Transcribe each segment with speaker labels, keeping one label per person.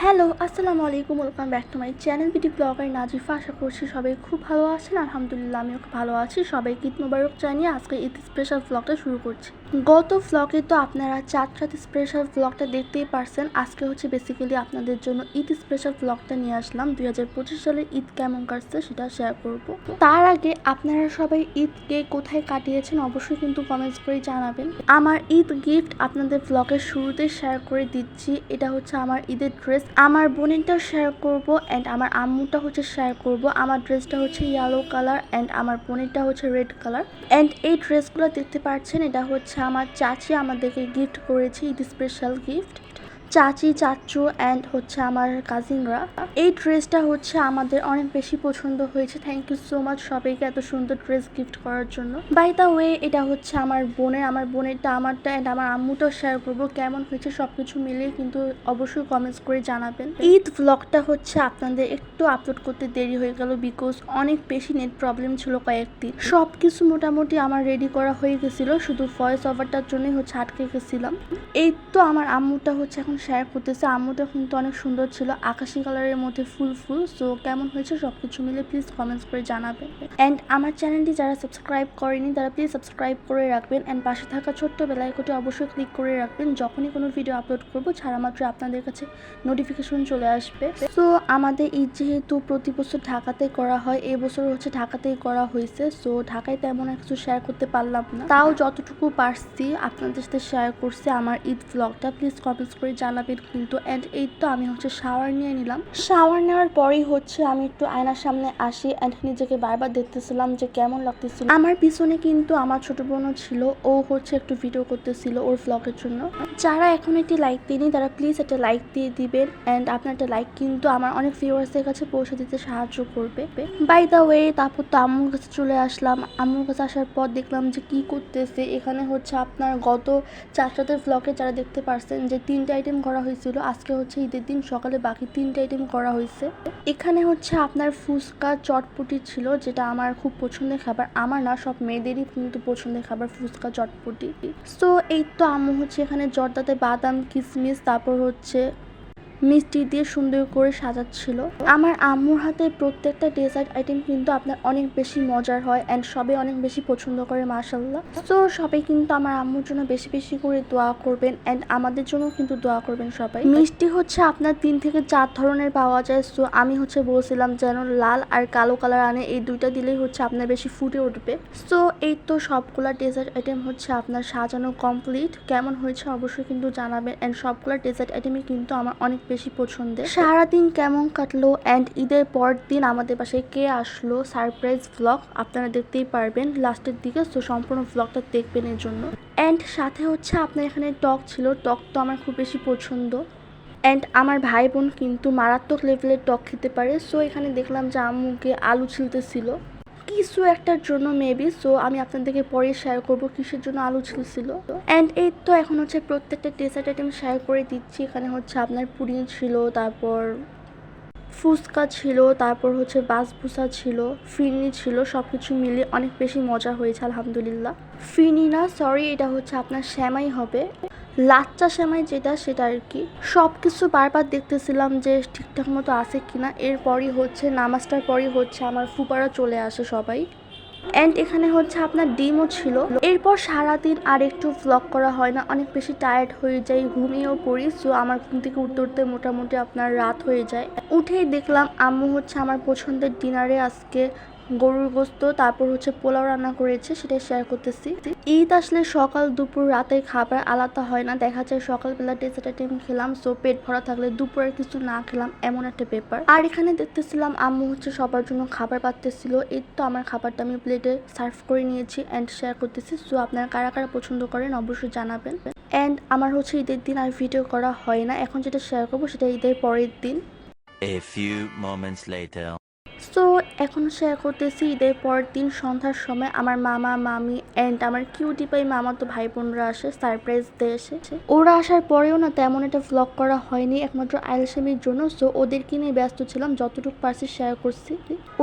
Speaker 1: Hello, আসসালামু আলাইকুম welcome back to my channel beauty blogger Nazifa আশা করছি সবাই খুব ভালো আছেন। আলহামদুলিল্লাহ, আমিও খুব ভালো আছি। সবাই ঈদ মোবারক জানিয়ে আজকে ঈদ স্পেশাল ব্লগটা শুরু করছি। গত ব্লগে তো আপনারা চাঁদ চাঁদ স্পেশাল ব্লগটা দেখতেই পারছেন। আজকে হচ্ছে বেসিক্যালি আপনাদের জন্য ঈদ স্পেশাল ব্লগটা নিয়ে আসলাম। দুই হাজার পঁচিশ সালের ঈদ কেমন কাটছে সেটা শেয়ার করব। তার আগে আপনারা সবাই ঈদকে কোথায় কাটিয়েছেন অবশ্যই কিন্তু কমেন্টস করে জানাবেন। আমার ঈদ গিফট আপনাদের ব্লগের শুরুতে শেয়ার করে দিচ্ছি। এটা হচ্ছে আমার ঈদের ড্রেস আমার বোনেরটা শেয়ার করব অ্যান্ড আমার আম্মুটা হচ্ছে শেয়ার করব। আমার ড্রেসটা হচ্ছে ইয়েলো কালার অ্যান্ড আমার বোনেরটা হচ্ছে রেড কালার অ্যান্ড এই ড্রেসগুলো দেখতে পাচ্ছেন, এটা হচ্ছে আমার চাচি আমাদেরকে গিফট করেছে ইট স্পেশাল গিফট চাচি, চাচু অ্যান্ড হচ্ছে আমার কাজিনরা এই ড্রেসটা হচ্ছে আমাদের অনেক বেশি পছন্দ হয়েছে। থ্যাংক ইউ সো মাচ সবাইকে এত সুন্দর ড্রেস গিফট করার জন্য। বাই দ্য ওয়ে এটা হচ্ছে আমার বোনের, আমার বোনেরটা, আমারটা অ্যান্ড আমার আম্মুটাও শেয়ার করব। কেমন হয়েছে সব কিছু মিলিয়ে কিন্তু অবশ্যই কমেন্টস করে জানাবেন। ঈদ ব্লগটা হচ্ছে আপনাদের একটু আপলোড করতে দেরি হয়ে গেল বিকজ অনেক বেশি নেট প্রবলেম ছিল কয়েকদিন। সব কিছু মোটামুটি আমার রেডি করা হয়ে গেছিল। শুধু ভয়েস ওভারটার জন্যই হচ্ছে আটকে গেছিলাম। এই তো আমার আম্মুটা হচ্ছে এখন শেয়ার করতেছে। আম্মুটা কিন্তু অনেক সুন্দর ছিল। আকাশি কালারের মধ্যে ফুল ফুল। সো কেমন হয়েছে সব কিছু মিলে প্লিজ কমেন্টস করে জানাবেন। অ্যান্ড আমার চ্যানেলটি যারা সাবস্ক্রাইব করেনি, তারা প্লিজ সাবস্ক্রাইব করে রাখবেন। অ্যান্ড পাশে থাকা ছোট্ট বেলাইকটি অবশ্যই ক্লিক করে রাখবেন। যখনই কোনো ভিডিও আপলোড করব ছাড়া মাত্র আপনাদের কাছে নোটিফিকেশন চলে আসবে। সো আমাদের ঈদ যেহেতু প্রতি বছর ঢাকাতে করা হয় এবছর হচ্ছে ঢাকাতেই করা হয়েছে। সো ঢাকায় তেমন কিছু শেয়ার করতে পারলাম না। তাও যতটুকু পারছি আপনাদের সাথে শেয়ার করছি আমার ঈদ ব্লগটা প্লিজ কমেন্টস করে জানাবেন। কিন্তু অ্যান্ড এই তো আমি হচ্ছে শাওয়ার নিয়ে নিলাম। শাওয়ার নেওয়ার পরেই হচ্ছে আমি একটু আয়নার সামনে আসি অ্যান্ড নিজেকে বারবার দেখতেছিলাম যে কেমন লাগতেছিল। আমার পিছনে কিন্তু আমার ছোট বোনও ছিল ও হচ্ছে একটু ভিডিও করতেছিল ওর ব্লগের জন্য। যারা এখন একটি লাইক দিইনি তারা প্লিজ একটা লাইক দিয়ে দিবেন অ্যান্ড আপনার একটা লাইক কিন্তু আমার অনেক ভিউয়ার্সদের কাছে পৌঁছে দিতে সাহায্য করবে। বাই দ্য ওয়ে তারপর তো আম্মুর কাছে চলে আসলাম। আম্মুর কাছে আসার পর দেখলাম যে কি করতেছে। এখানে হচ্ছে আপনার গত চারটাতে ব্লগে যারা দেখতে পারছেন যে তিনটে আইটেম করা হয়েছিল। আজকে হচ্ছে ঈদের দিন, সকালে বাকি তিনটে আইটেম করা হয়েছে। এখানে হচ্ছে আপনার ফুচকা চটপটি ছিল, যেটা আমার খুব পছন্দের খাবার। আমার না, সব মেয়েদেরই কিন্তু পছন্দের খাবার ফুচকা চটপটি। সো এই তো আম্মু হচ্ছে এখানে জর্দাতে বাদাম কিশমিশ তারপর হচ্ছে মিষ্টি দিয়ে সুন্দর করে সাজাচ্ছিল। আমার আম্মুর হাতে প্রত্যেকটা ডেজার্ট আইটেম কিন্তু আপনার অনেক বেশি মজার হয় অ্যান্ড সবাই অনেক বেশি পছন্দ করে মাসাল্লাহ তো সবাই কিন্তু আমার আম্মুর জন্য বেশি বেশি করে দোয়া করবেন অ্যান্ড আমাদের জন্য কিন্তু দোয়া করবেন সবাই। মিষ্টি হচ্ছে আপনার তিন থেকে চার ধরনের পাওয়া যায়। সো আমি হচ্ছে বলছিলাম যেন লাল আর কালো কালার আনে, এই দুইটা দিলেই হচ্ছে আপনার বেশি ফুটে উঠবে। সো এই তো সবগুলা ডেজার্ট আইটেম হচ্ছে আপনার সাজানো কমপ্লিট কেমন হয়েছে অবশ্যই কিন্তু জানাবেন অ্যান্ড সবগুলা ডেজার্ট আইটেমই কিন্তু আমার অনেক বেশি পছন্দের? সারাদিন কেমন কাটলো অ্যান্ড ঈদের পর দিন আমাদের বাসায় কে আসলো? সারপ্রাইজ ব্লগ আপনারা দেখতেই পারবেন। লাস্টের দিকে সো সম্পূর্ণ ব্লগটা দেখবেন এর জন্য। অ্যান্ড সাথে হচ্ছে আপনার এখানে টক ছিল, টক তো আমার খুব বেশি পছন্দ। অ্যান্ড আমার ভাই বোন কিন্তু মারাত্মক লেভেলের টক খেতে পারে। সো এখানে দেখলাম যে আম্মুকে আলু ছিলতেছিল কিছু একটার জন্য মেবি সো আমি আপনাদেরকে পরে শেয়ার করব কিসের জন্য আলু ছিলছিল। অ্যান্ড এই তো এখন হচ্ছে প্রত্যেকটা ডেসার্ট আইটেম শেয়ার করে দিচ্ছি। এখানে হচ্ছে আপনার পুডিং ছিল, তারপর ফুচকা ছিল, তারপর হচ্ছে বাসভুসা ছিল ফিরনি ছিল সব কিছু মিলিয়ে অনেক বেশি মজা হয়েছে, আলহামদুলিল্লাহ। ফিরনি না সরি এটা হচ্ছে আপনার শ্যামাই হবে। লাচ্চা সেমাই যেটা, সেটা আর কি। সব কিছু বারবার দেখতেছিলাম যে ঠিকঠাক মতো আছে কিনা। এরপরই হচ্ছে, নামাজটার পরই হচ্ছে আমার ফুপারা চলে আসে সবাই। অ্যান্ড এখানে হচ্ছে আপনার ডিমও ছিল। এরপর সারাদিন আর একটু ভ্লগ করা হয় না। অনেক বেশি টায়ার্ড হয়ে যাই, ঘুমিয়েও পড়ি। সো আমার ঘুম থেকে উঠতে উঠতে মোটামুটি আপনার রাত হয়ে যায়। উঠেই দেখলাম আম্মু হচ্ছে আমার পছন্দের ডিনারে আজকে গরুর গোস্ত, তারপর হচ্ছে পোলাও রান্না করেছে সেটা শেয়ার করতেছি। ঈদ আসলে সকাল, দুপুর, রাতের খাবার আলাদা হয় না। দেখা যায় সকালবেলা ডেজার্ট আইটেম খেলাম সো পেট ভরা থাকলে দুপুরে কিছু না খেলাম, এমন একটা ব্যাপার। আর এখানে দেখতেছিলাম আম্মু হচ্ছে সবার জন্য খাবার পাততেছিল এই তো আমার খাবারটা আমি প্লেটে সার্ভ করে নিয়েছি অ্যান্ড শেয়ার করতেছি। সো আপনারা কারা কারা পছন্দ করেন অবশ্যই জানাবেন। অ্যান্ড আমার হচ্ছে ঈদের দিন আর ভিডিও করা হয় না। এখন যেটা শেয়ার করব সেটা ঈদের পরের দিন।
Speaker 2: A few moments later.
Speaker 1: So এখন শেয়ার করতেছি, ঈদের পরের দিন সন্ধ্যার সময় আমার মামা, মামি অ্যান্ড আমার কিউটি পাই মামা তো ভাই বোনরা আসে সারপ্রাইজ দিয়ে এসেছে ওরা আসার পরেও না তেমন একটা ভ্লগ করা হয়নি, একমাত্র আইলসেমির জন্য। সো ওদেরকে নিয়ে ব্যস্ত ছিলাম, যতটুকু পারছি শেয়ার করছি।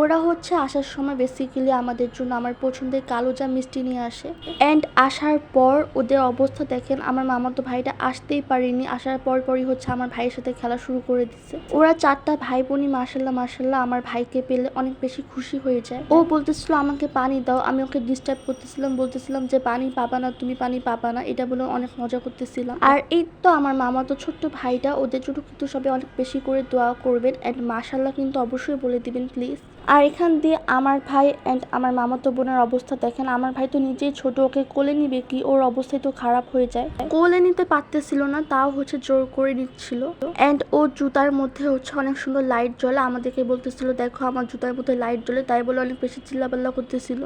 Speaker 1: ওরা হচ্ছে আসার সময় বেসিক্যালি আমাদের জন্য আমার পছন্দের কালো যা মিষ্টি নিয়ে আসে। অ্যান্ড আসার পর ওদের অবস্থা দেখেন, আমার মামা তো ভাইটা আসতেই পারেনি, আসার পর পরই হচ্ছে আমার ভাইয়ের সাথে খেলা শুরু করে দিচ্ছে। ওরা চারটা ভাই বোনই মার্শাল্লাহ মার্শাল্লাহ আমার ভাইকে পেলে অনেক বেশি খুশি হয়ে যায়। ও বলতেছিল, আমাকে পানি দাও। আমি ওকে ডিস্টার্ব করতেছিলাম, বলতেছিলাম যে, পানি পাবা না, তুমি পানি পাবা না। এটা বলে অনেক মজা করতেছিলাম। আর এই তো আমার মামা তো ছোট্ট ভাইটা, ওদের জন্য কিন্তু সবাই অনেক বেশি করে দোয়া করবেন। অ্যান্ড মাসাল্লাহ কিন্তু অবশ্যই বলে দিবেন প্লিজ আর এখান দিয়ে আমার ভাই অ্যান্ড আমার মামাতো বোনের অবস্থা দেখেন। আমার ভাই তো নিজেই ছোট, ওকে কোলে নিবে কি? ওর অবস্থায় তো খারাপ হয়ে যায়। কোলে নিতে পারতেছিল না, তাও হচ্ছে জোর করে নিচ্ছিল। অ্যান্ড ও জুতার মধ্যে হচ্ছে অনেক সুন্দর লাইট জ্বলে। আমাদেরকে বলতেছিল, দেখো, আমার জুতার মধ্যে লাইট জ্বলে। তাই বলে অনেক বেশি চিল্লাপাল্লা করতেছিল।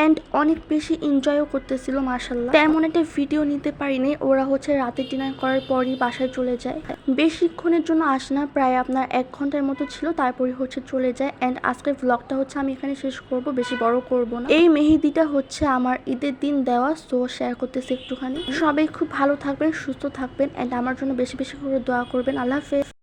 Speaker 1: অ্যান্ড অনেক বেশি এনজয়ও করতেছিল মার্শাল্লাহ তেমন একটা ভিডিও নিতে পারিনি। ওরা হচ্ছে রাতে ডিনার করার পরই বাসায় চলে যায়। বেশিক্ষণের জন্য আসে না, প্রায় আপনার এক ঘণ্টার মতো ছিল তারপরে হচ্ছে চলে যায়। অ্যান্ড আজকের ব্লগটা হচ্ছে আমি এখানে শেষ করব, বেশি বড় করব না। এই মেহেদিটা হচ্ছে আমার ঈদের দিন দেওয়া সো শেয়ার করতেছি একটুখানি। সবাই খুব ভালো থাকবেন, সুস্থ থাকবেন অ্যান্ড আমার জন্য বেশি বেশি করে দোয়া করবেন। আল্লাহ হাফেজ।